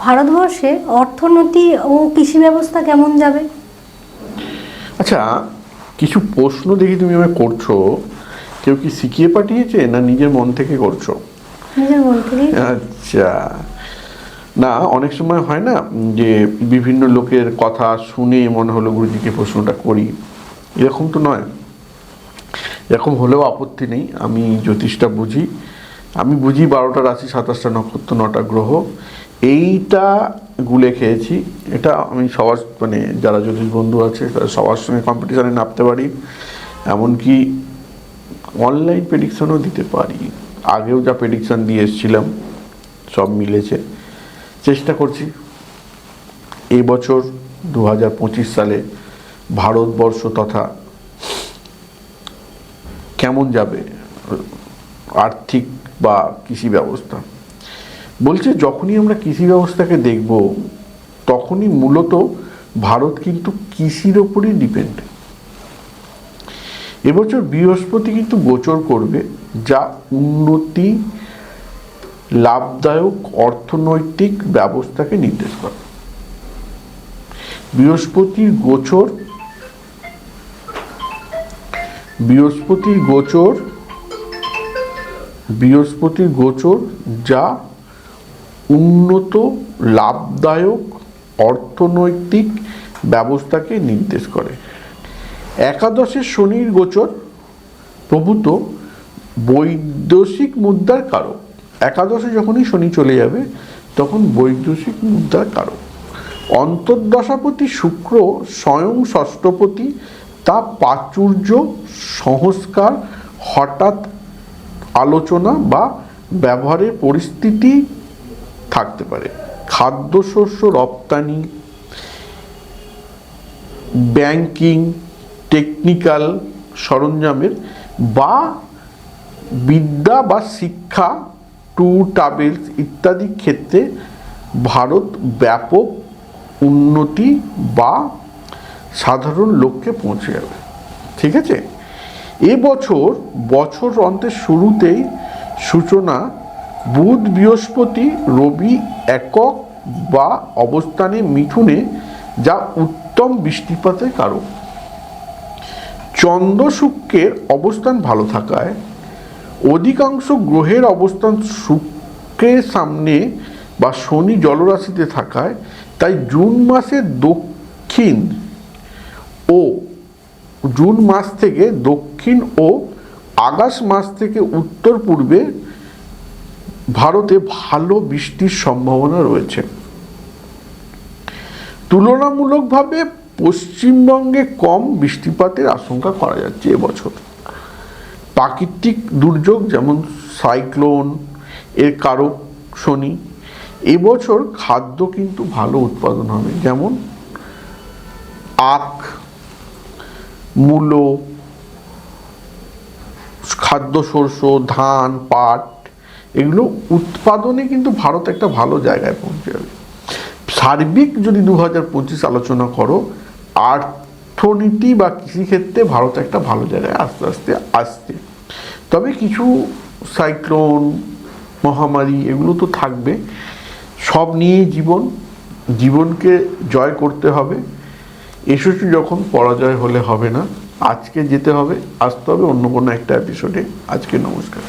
ভারতবর্ষে অর্থনীতি ও কৃষি ব্যবস্থা কেমন যাবে? আচ্ছা কিছু প্রশ্ন দেখি তুমি আমায় করছ। কেউ কি শিখিয়ে পাঠিয়েছে না নিজের মন থেকে করছ? নিজের মন থেকেই আচ্ছা। না অনেক সময় হয় না যে বিভিন্ন লোকের কথা শুনে মনে হলো গুরুজিকে প্রশ্নটা করি। এরকম তো নয়। এরকম হলেও আপত্তি নেই। আমি জ্যোতিষটা বুঝি। আমি বুঝি বারোটা রাশি সাতাশটা নক্ষত্র নটা গ্রহ। এইটা গুলে খেয়েছি। এটা আমি সবার মানে যারা জ্যোতিষ বন্ধু আছে সবার সঙ্গে কম্পিটিশনে নামতে পারি। এমনকি অনলাইন প্রেডিকশনও দিতে পারি। আগেও যা প্রেডিকশন দিয়ে এসেছিলাম, সব মিলেছে। চেষ্টা করছি। এই বছর দু হাজার সালে ভারতবর্ষ তথা কেমন যাবে? আর্থিক বা কৃষি ব্যবস্থা। বলছে, যখনই আমরা কৃষি ব্যবস্থাকে দেখব, তখনই মূলত ভারত কিন্তু কৃষির ওপরই ডিপেন্ড এবছর বৃহস্পতি কিন্তু গোচর করবে, যা উন্নতি লাভদায়ক অর্থনৈতিক ব্যবস্থাকে নির্দেশ করে। বৃহস্পতির গোচর বৃহস্পতির গোচর বৃহস্পতির গোচর যা উন্নত, লাভদায়ক, অর্থনৈতিক ব্যবস্থাকে নির্দেশ করে। একাদশে শনির গোচর প্রভূত বৈদেশিক মুদ্রার কারক। একাদশে যখনই শনি চলে যাবে, তখন বৈদেশিক মুদ্রার কারক। অন্তর্দশাপতি শুক্র স্বয়ং ষষ্ঠপতি, তা প্রাচুর্য, সংস্কার, হঠাৎ আলোচনা বা ব্যবহারের পরিস্থিতি থাকতে পারে। খাদ্যশস্য রপ্তানি ব্যাংকিং টেকনিক্যাল সরঞ্জামের বা বিদ্যা বা শিক্ষা ট্যুর ট্রাভেলস ইত্যাদি ক্ষেত্রে ভারত ব্যাপক উন্নতি বা সাধারণ লক্ষ্যে পৌঁছে যাবে। ঠিক আছে? এবছর বছর অন্তের শুরুতেই সূচনা বুধ, বৃহস্পতি, রবি একক বা অবস্থানে মিথুনে, যা উত্তম বৃষ্টিপাতের কারণ চন্দ্র শুক্রের অবস্থান ভালো থাকায় অধিকাংশ গ্রহের অবস্থান শুক্রের সামনে বা শনি জলরাশিতে থাকায়, তাই জুন মাসের দক্ষিণ ও জুন মাস থেকে দক্ষিণ ও আগস্ট মাস থেকে উত্তর পূর্বে ভারতে ভালো বৃষ্টির সম্ভাবনা রয়েছে। তুলনামূলকভাবে পশ্চিমবঙ্গে কম বৃষ্টিপাতের আশঙ্কা করা যাচ্ছে এবছর। প্রাকৃতিক দুর্যোগ যেমন সাইক্লোন, এর কারক শনি, এবছর খাদ্য কিন্তু ভালো উৎপাদন হবে। যেমন আখ, মূলো খাদ্য শস্য ধান, পাট এগুলো উৎপাদনে কিন্তু ভারত একটা ভালো জায়গায় পৌঁছে যাবে। সার্বিক যদি দু হাজার পঁচিশ আলোচনা করো, অর্থনীতি বা কৃষিক্ষেত্রে ভারত একটা ভালো জায়গায় আস্তে আস্তে আসছে। তবে কিছু সাইক্লোন, মহামারী এগুলো তো থাকবে। সব নিয়েই জীবন, জীবনকে জয় করতে হবে। এসেছি যখন পরাজয় হলে হবে না, আজকে যেতে হবে, আসতে হবে অন্য কোনো একটা এপিসোডে আজকে নমস্কার।